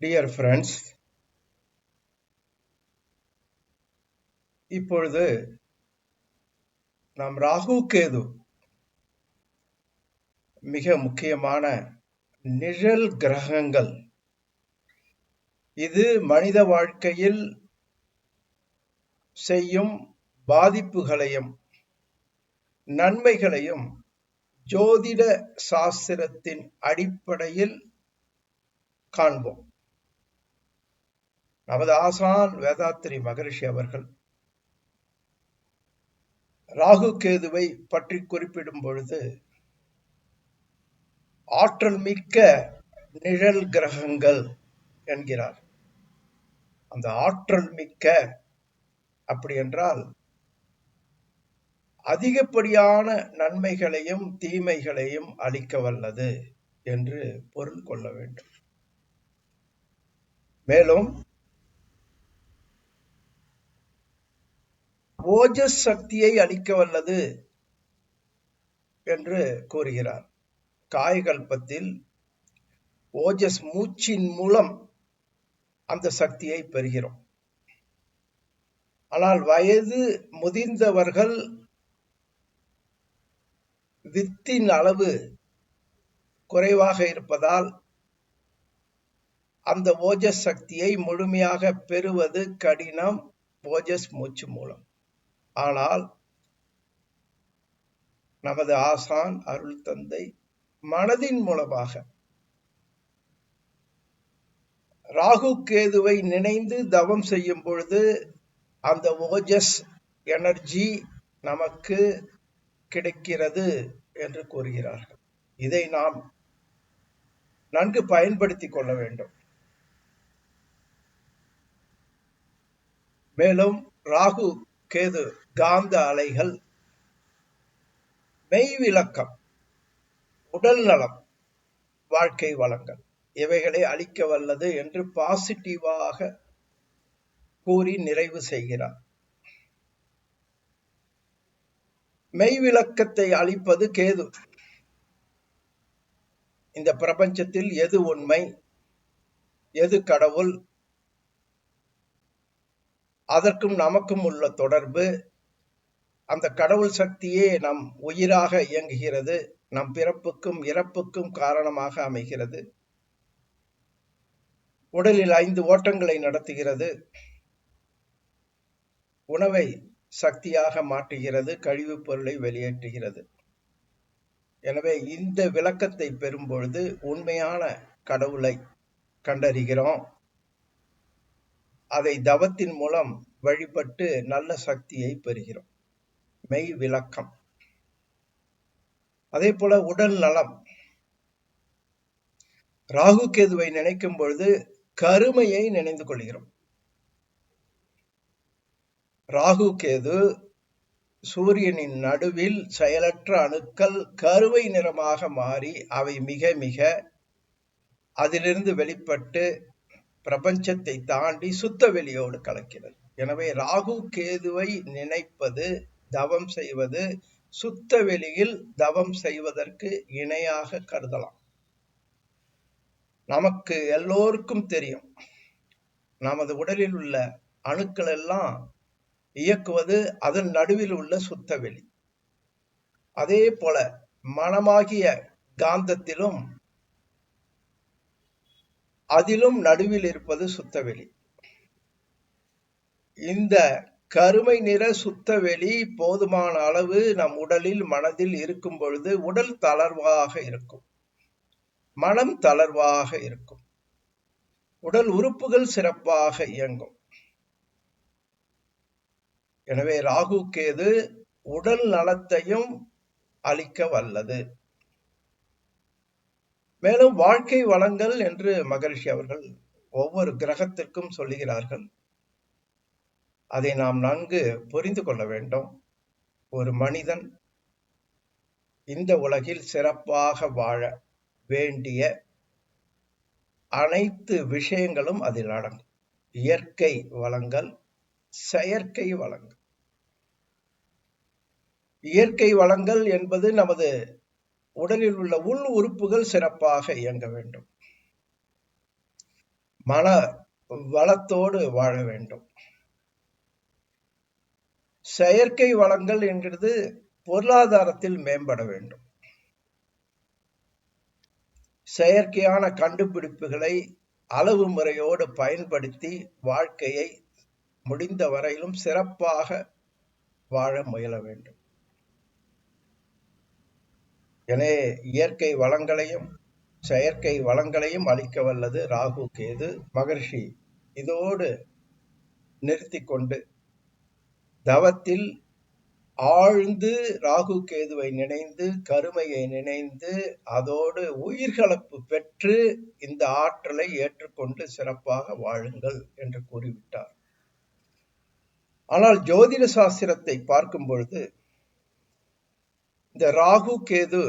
Dear friends இப்பொழுது நாம் ராகு கேது மிக முக்கியமான நிழல் கிரகங்கள். இது மனித வாழ்க்கையில் செய்யும் பாதிப்புகளையும் நன்மைகளையும் ஜோதிட சாஸ்திரத்தின் அடிப்படையில் காண்போம். நமது ஆசான் வேதாத்திரி மகரிஷி அவர்கள் ராகு கேதுவை பற்றி குறிப்பிடும் பொழுது ஆற்றல் மிக்க நிழல் கிரகங்கள் என்கிறார். அந்த ஆற்றல் மிக்க அப்படி என்றால் அதிகப்படியான நன்மைகளையும் தீமைகளையும் அளிக்க வல்லது என்று பொருள் கொள்ள வேண்டும். மேலும் ஓஜஸ் சக்தியை அளிக்க வல்லது என்று கூறுகிறார். காயகல்பத்தில் ஓஜஸ் மூச்சின் மூலம் அந்த சக்தியை பெறுகிறோம். ஆனால் வயது முதிர்ந்தவர்கள் வித்தின் அளவு குறைவாக இருப்பதால் அந்த ஓஜஸ் சக்தியை முழுமையாக பெறுவது கடினம் ஓஜஸ் மூச்சு மூலம். ஆனால் நமது ஆசான் அருள் தந்தை மனதின் மூலமாக ராகு கேதுவை நினைந்து தவம் செய்யும் பொழுது அந்த ஓஜஸ் எனர்ஜி நமக்கு கிடைக்கிறது என்று கூறுகிறார்கள். இதை நாம் நன்கு பயன்படுத்திக் கொள்ள வேண்டும். மேலும் ராகு கேது காந்த அலைகள் மெய்விளக்கம் உடல் நலம் வாழ்க்கை வளங்கள். இவைகளை அளிக்க வல்லது என்று பாசிட்டிவாக கூறி நிறைவு செய்கிறார். மெய்விளக்கத்தை அளிப்பது கேது. இந்த பிரபஞ்சத்தில் எது உண்மை எது கடவுள் அதற்கும் நமக்கும் உள்ள தொடர்பு அந்த கடவுள் சக்தியே நம் உயிராக இயங்குகிறது நம் பிறப்புக்கும் இறப்புக்கும் காரணமாக அமைகிறது. உடலில் ஐந்து ஓட்டங்களை நடத்துகிறது. உணவை சக்தியாக மாற்றுகிறது கழிவுப் பொருளை வெளியேற்றுகிறது. எனவே இந்த விளக்கத்தை பெறும்பொழுது உண்மையான கடவுளை கண்டறிகிறோம். அதை தவத்தின் மூலம் வழிபட்டு நல்ல சக்தியை பெறுகிறோம். மெய் விளக்கம் அதே போல உடல் நலம் ராகு கேதுவை நினைக்கும் பொழுது கருமையை நினைந்து கொள்கிறோம். ராகு கேது சூரியனின் நடுவில் செயலற்ற அணுக்கள் கருவை நிறமாக மாறி அவை மிக மிக அதிலிருந்து வெளிப்பட்டு பிரபஞ்சத்தை தாண்டி சுத்த வெளியோடு கலக்கிறது. எனவே ராகு கேதுவை நினைப்பது தவம் செய்வது சுத்த வெளியில் தவம் செய்வதற்கு இணையாக கருதலாம். நமக்கு எல்லோருக்கும் தெரியும். நமது உடலில் உள்ள அணுக்கள் எல்லாம் இயக்குவது அதன் நடுவில் உள்ள சுத்த வெளி. அதே போல மனமாகிய காந்தத்திலும் அதிலும் நடுவில் இருப்பது சுத்தவெளி இந்த கருமை நிற சுத்த வெளி போதுமான அளவு நம் உடலில் மனதில் இருக்கும் பொழுது உடல் தளர்வாக இருக்கும். மனம் தளர்வாக இருக்கும். உடல் உறுப்புகள் சிறப்பாக இயங்கும். எனவே ராகு கேது உடல் நலத்தையும் அளிக்க வல்லது. மேலும் வாழ்க்கை வளங்கள் என்று மகரிஷி அவர்கள் ஒவ்வொரு கிரகத்திற்கும் சொல்லுகிறார்கள். அதை நாம் நன்கு புரிந்து கொள்ள வேண்டும். ஒரு மனிதன் இந்த உலகில் சிறப்பாக வாழ வேண்டிய அனைத்து விஷயங்களும் அதில் அடங்கும். இயற்கை வளங்கள் செயற்கை வளங்கள். இயற்கை வளங்கள் என்பது நமது உடலில் உள்ள உள் உறுப்புகள் சிறப்பாக இயங்க வேண்டும். மன வளத்தோடு வாழ வேண்டும். செயற்கை வளங்கள் என்கிறது பொருளாதாரத்தில் மேம்பட வேண்டும். செயற்கையான கண்டுபிடிப்புகளை அளவு முறையோடு பயன்படுத்தி வாழ்க்கையை முடிந்த வரையிலும் சிறப்பாக வாழ முயல வேண்டும். எனவே இயற்கை வளங்களையும் செயற்கை வளங்களையும் அளிக்க வல்லது ராகு கேது மகர்ஷி. இதோடு நிறுத்தி கொண்டு தவத்தில் ஆழ்ந்து ராகு கேதுவை நினைந்து கருமையை நினைந்து அதோடு உயிர்களப்பு பெற்று இந்த ஆற்றலை ஏற்றுக்கொண்டு சிறப்பாக வாழுங்கள் என்று கூறிவிட்டார். ஆனால் ஜோதிட சாஸ்திரத்தை பார்க்கும் பொழுது இந்த ராகு கேது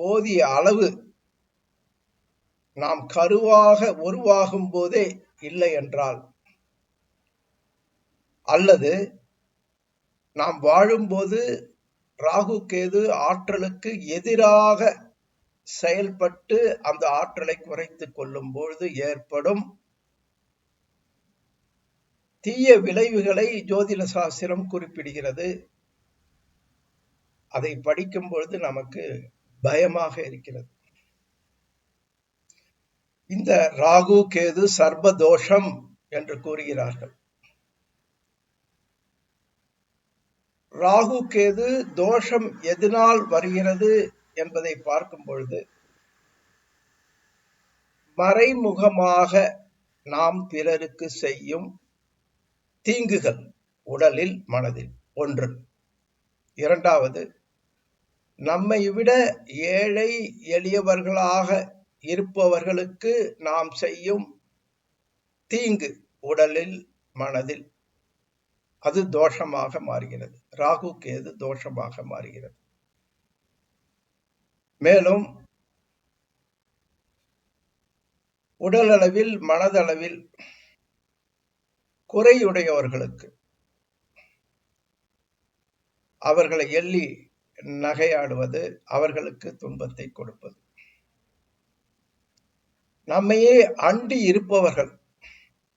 போதிய அளவு நாம் கருவாக உருவாகும் போதே இல்லை என்றால் அல்லது நாம் வாழும்போது ராகு கேது ஆற்றலுக்கு எதிராக செயல்பட்டு அந்த ஆற்றலை குறைத்துக் கொள்ளும் பொழுது ஏற்படும் தீய விளைவுகளை ஜோதிட சாஸ்திரம் குறிப்பிடுகிறது. அதை படிக்கும் பொழுது நமக்கு பயமாக இருக்கிறது. இந்த ராகு கேது சர்வதோஷம் என்று கூறுகிறார்கள். ராகு கேது தோஷம் எதனால் வருகிறது என்பதை பார்க்கும் பொழுது மறைமுகமாக நாம் பிறருக்கு செய்யும் தீங்குகள் உடலில் மனதில். ஒன்று. இரண்டாவது நம்மை விட ஏழை எளியவர்களாக இருப்பவர்களுக்கு நாம் செய்யும் தீங்கு உடலில் மனதில். அது தோஷமாக மாறுகிறது. ராகு கேது தோஷமாக மாறுகிறது. மேலும் உடலளவில் மனதளவில் குறையுடையவர்களுக்கு அவர்களை எள்ளி நகையாடுவது அவர்களுக்கு துன்பத்தை கொடுப்பது. நம்மையே அண்டி இருப்பவர்கள்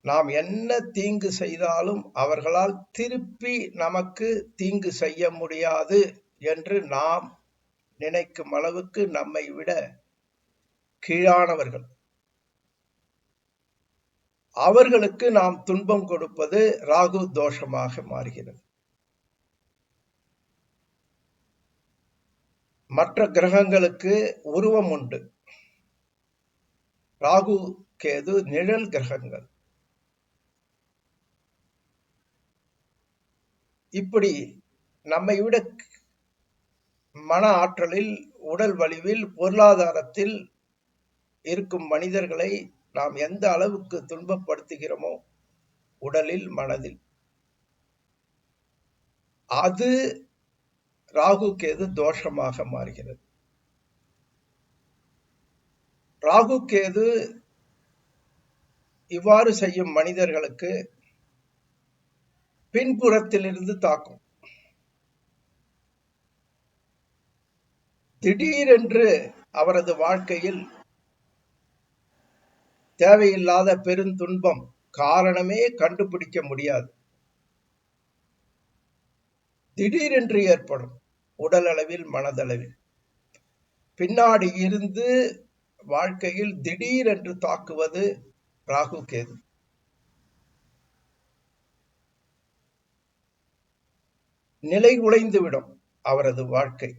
நாம் என்ன தீங்கு செய்தாலும் அவர்களால் திருப்பி நமக்கு தீங்கு செய்ய முடியாது என்று நாம் நினைக்கும் அளவுக்கு நம்மை விட கீழானவர்கள். அவர்களுக்கு நாம் துன்பம் கொடுப்பது ராகு தோஷமாக மாறுகிறது. மற்ற கிரகங்களுக்கு உருவம் உண்டு. ராகு கேது நிழல் கிரகங்கள். இப்படி நம்மை விட மன ஆற்றலில் உடல் வலிவில் பொருளாதாரத்தில் இருக்கும் மனிதர்களை நாம் எந்த அளவுக்கு துன்பப்படுத்துகிறோமோ உடலில் மனதில். அது ராகு கேது தோஷமாக மாறுகிறது. ராகு கேது இவ்வாறு செய்யும் மனிதர்களுக்கு பின்புறத்திலிருந்து தாக்கும். திடீரென்று அவரது வாழ்க்கையில் தேவையில்லாத பெருந்துன்பம் காரணமே கண்டுபிடிக்க முடியாது. திடீரென்று ஏற்படும் உடலளவில் மனதளவில். பின்னாடி இருந்து வாழ்க்கையில் திடீரென்று தாக்குவது ராகு கேது நிலை குலைந்துவிடும் அவரது வாழ்க்கை.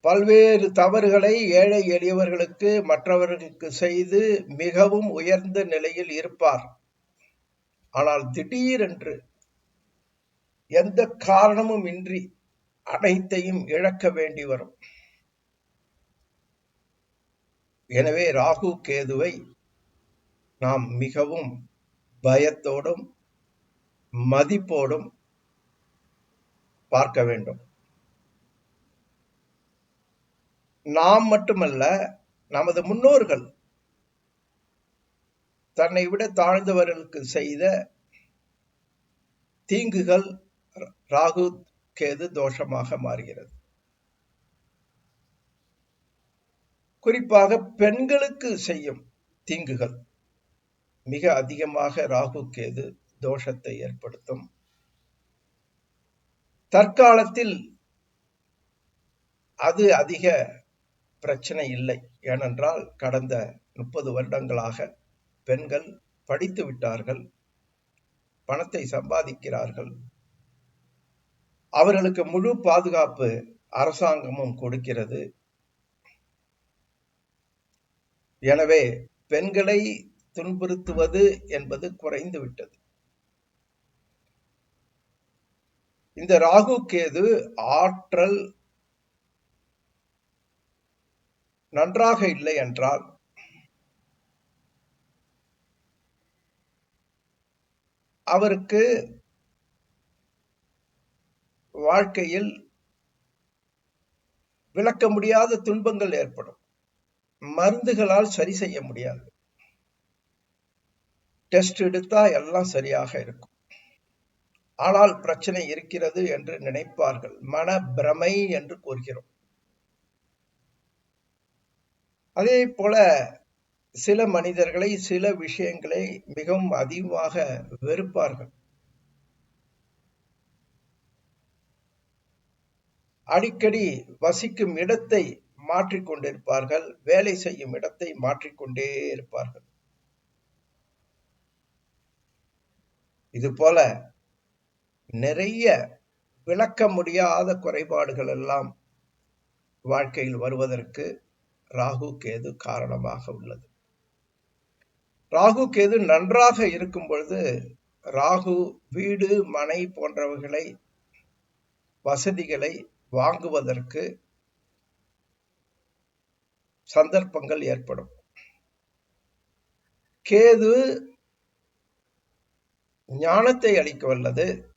பல்வேறு தவறுகளை ஏழை எளியவர்களுக்கு மற்றவர்களுக்கு செய்து மிகவும் உயர்ந்த நிலையில் இருப்பார். ஆனால் திடீரென்று எந்த காரணமும் இன்றி அனைத்தையும் இழக்க வேண்டி வரும். எனவே ராகு கேதுவை நாம் மிகவும் பயத்தோடும் மதிப்போடும் பார்க்க வேண்டும். நாம் மட்டுமல்ல நமது முன்னோர்கள் தன்னை விட தாழ்ந்தவர்களுக்கு செய்த தீங்குகள் ராகு கேது தோஷமாக மாறுகிறது. குறிப்பாக பெண்களுக்கு செய்யும் தீங்குகள் மிக அதிகமாக ராகு கேது தோஷத்தை ஏற்படுத்தும். தற்காலத்தில் அது அதிக பிரச்சனை இல்லை. ஏனென்றால் கடந்த முப்பது வருடங்களாக பெண்கள் படித்து விட்டார்கள் பணத்தை சம்பாதிக்கிறார்கள். அவர்களுக்கு முழு பாதுகாப்பு அரசாங்கமும் கொடுக்கிறது. எனவே பெண்களை துன்புறுத்துவது என்பது குறைந்து விட்டது. இந்த ராகு கேது ஆற்றல் நன்றாக இல்லை என்றால் அவருக்கு வாழ்க்கையில் விளக்க முடியாத துன்பங்கள் ஏற்படும். மருந்துகளால் சரி செய்ய முடியாது. டெஸ்ட் எடுத்தா எல்லாம் சரியாக இருக்கும். ஆனால் பிரச்சனை இருக்கிறது என்று நினைப்பார்கள். மன பிரமை என்று கூறுகிறோம். அதே போல சில மனிதர்களை சில விஷயங்களை மிகவும் அதிகமாக வெறுப்பார்கள். அடிக்கடி வசிக்கும் இடத்தை மாற்றிக்கொண்டிருப்பார்கள் வேலை செய்யும் இடத்தை மாற்றிக்கொண்டே இருப்பார்கள். இது போல நிறைய விளக்க முடியாத குறைபாடுகள் எல்லாம் வாழ்க்கையில் வருவதற்கு ராகு கேது காரணமாக உள்ளது. ராகு கேது நன்றாக இருக்கும் பொழுது ராகு வீடு மனை போன்றவைகளை வசதிகளை வாங்குவதற்கு சந்தர்ப்பங்கள் ஏற்படும். கேது ஞானத்தை அளிக்க வல்லது.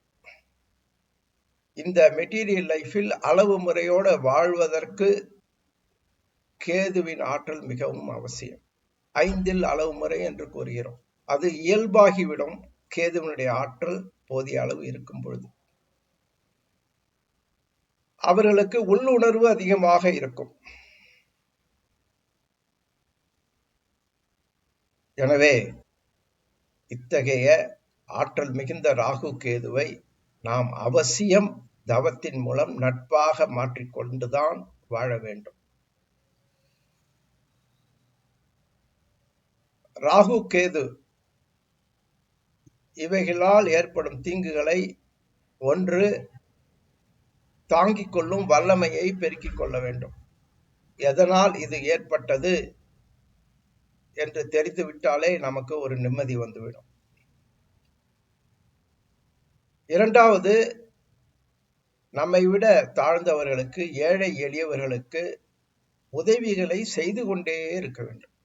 இந்த மெட்டீரியல் லைஃபில் அளவு முறையோடு வாழ்வதற்கு கேதுவின் ஆற்றல் மிகவும் அவசியம். ஐந்தில் அளவு முறை என்று கூறுகிறோம். அது இயல்பாகிவிடும். கேதுவனுடைய ஆற்றல் போதிய அளவு இருக்கும் பொழுது. அவர்களுக்கு உள்ளுணர்வு அதிகமாக இருக்கும். எனவே இத்தகைய ஆற்றல் மிகுந்த ராகு கேதுவை நாம் அவசியம் தவத்தின் மூலம் நட்பாக மாற்றிக்கொண்டுதான் வாழ வேண்டும். ராகு கேது இவைகளால் ஏற்படும் தீங்குகளை ஒன்று தாங்கிக் கொள்ளும் வல்லமையை பெருக்கிக் கொள்ள வேண்டும். எதனால் இது ஏற்பட்டது என்று தெரிந்துவிட்டாலே நமக்கு ஒரு நிம்மதி வந்துவிடும். இரண்டாவது நம்மை விட தாழ்ந்தவர்களுக்கு ஏழை எளியவர்களுக்கு உதவிகளை செய்து கொண்டே இருக்க வேண்டும்.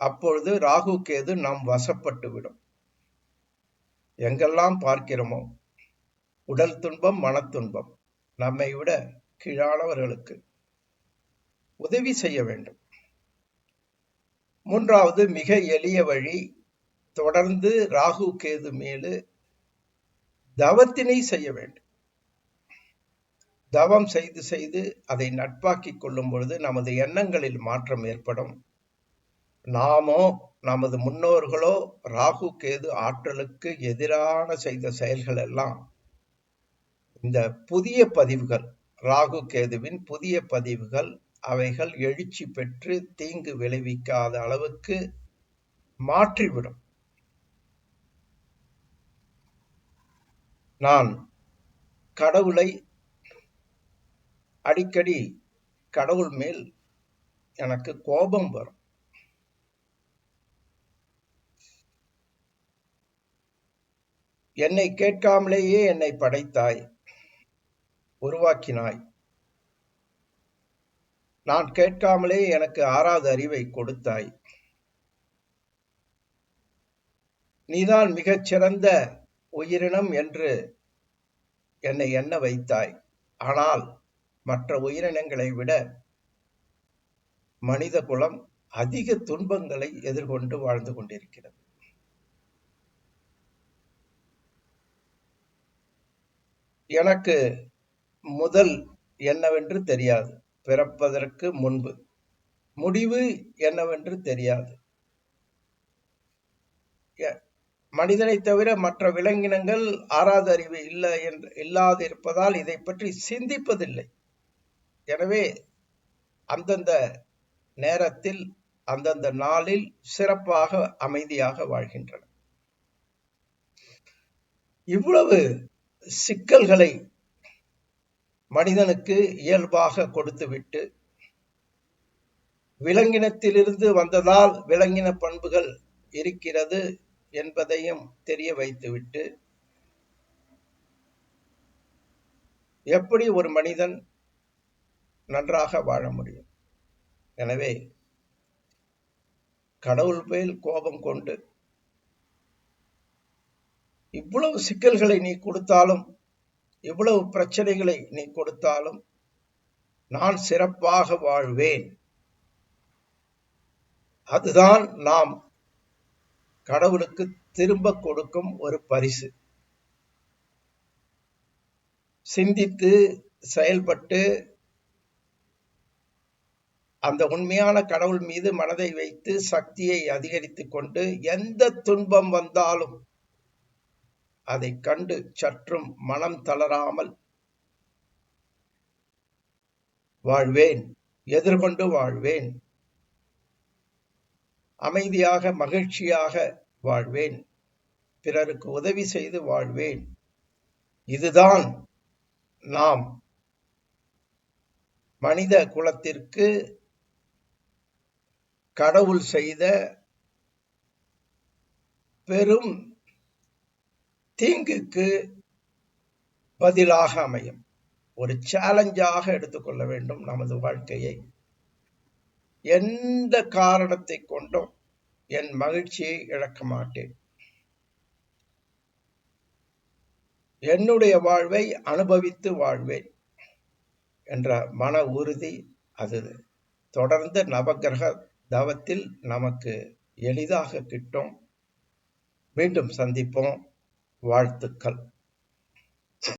அப்பொழுது ராகு கேது நாம் வசப்பட்டு விடும். எங்கெல்லாம் பார்க்கிறோமோ உடல் துன்பம் மனத்துன்பம் நம்மை விட கீழானவர்களுக்கு உதவி செய்ய வேண்டும். மூன்றாவது மிக எளிய வழி தொடர்ந்து ராகு கேது மேலு தவத்தினை செய்ய வேண்டும். தவம் செய்து செய்து அதை நட்பாக்கிக் கொள்ளும் பொழுது நமது எண்ணங்களில் மாற்றம் ஏற்படும். நாமோ நமது முன்னோர்களோ ராகு கேது ஆற்றலுக்கு எதிரான செய்த செயல்கள் எல்லாம் இந்த புதிய பதிவுகள் ராகு கேதுவின் புதிய பதிவுகள் அவைகள் எழுச்சி பெற்று தீங்கு விளைவிக்காத அளவுக்கு மாற்றிவிடும். நான் கடவுளை அடிக்கடி கடவுள் மேல் எனக்கு கோபம் வரும். என்னை கேட்காமலேயே என்னை படைத்தாய் உருவாக்கினாய். நான் கேட்காமலே எனக்கு ஆறாவது அறிவை கொடுத்தாய். நீதான் மிகச்சிறந்த உயிரினம் என்று என்னை எண்ண வைத்தாய். ஆனால் மற்ற உயிரினங்களை விட மனித குலம் அதிக துன்பங்களை எதிர்கொண்டு வாழ்ந்து கொண்டிருக்கிறது. எனக்கு முதல் என்னவென்று தெரியாது. பிறப்பதற்கு முன்பு. முடிவு என்னவென்று தெரியாது. மனிதனை தவிர மற்ற விலங்கினங்கள் ஆறாத அறிவு இல்லை என்று இல்லாதிருப்பதால் இதை பற்றி சிந்திப்பதில்லை. எனவே அந்தந்த நேரத்தில் அந்தந்த நாளில் சிறப்பாக அமைதியாக வாழ்கின்றன. இவ்வளவு சிக்கல்களை மனிதனுக்கு இயல்பாக கொடுத்துவிட்டு விலங்கினத்திலிருந்து வந்ததால் விலங்கின பண்புகள் இருக்கிறது என்பதையும் தெரிய வைத்துவிட்டு எப்படி ஒரு மனிதன் நன்றாக வாழ முடியும். எனவே கடவுள் மேல் கோபம் கொண்டு இவ்வளவு சிக்கல்களை நீ கொடுத்தாலும் இவ்வளவு பிரச்சனைகளை நீ கொடுத்தாலும் நான் சிறப்பாக வாழ்வேன். அதுதான் நாம் கடவுளுக்கு திரும்ப கொடுக்கும் ஒரு பரிசு. சிந்தித்து செயல்பட்டு அந்த உண்மையான கடவுள் மீது மனதை வைத்து சக்தியை அதிகரித்துக் கொண்டு எந்த துன்பம் வந்தாலும் அதை கண்டு சற்றும் மனம் தளராமல் வாழ்வேன் எதிர்கொண்டு வாழ்வேன். அமைதியாக மகிழ்ச்சியாக வாழ்வேன். பிறருக்கு உதவி செய்து வாழ்வேன். இதுதான் நாம் மனித குலத்திற்கு கடவுள் செய்த பெரும் தீங்குக்கு பதிலாக அமையும். ஒரு சேலஞ்சாக எடுத்துக்கொள்ள வேண்டும் நமது வாழ்க்கையை. எந்த காரணத்தை கொண்டும் என் மகிழ்ச்சியை இழக்க மாட்டேன். என்னுடைய வாழ்வை அனுபவித்து வாழ்வேன் என்ற மன உறுதி அது. தொடர்ந்த நவகிரக தவத்தில் நமக்கு எளிதாக கிட்டும். மீண்டும் சந்திப்போம். வாழ்த்துக்கள்.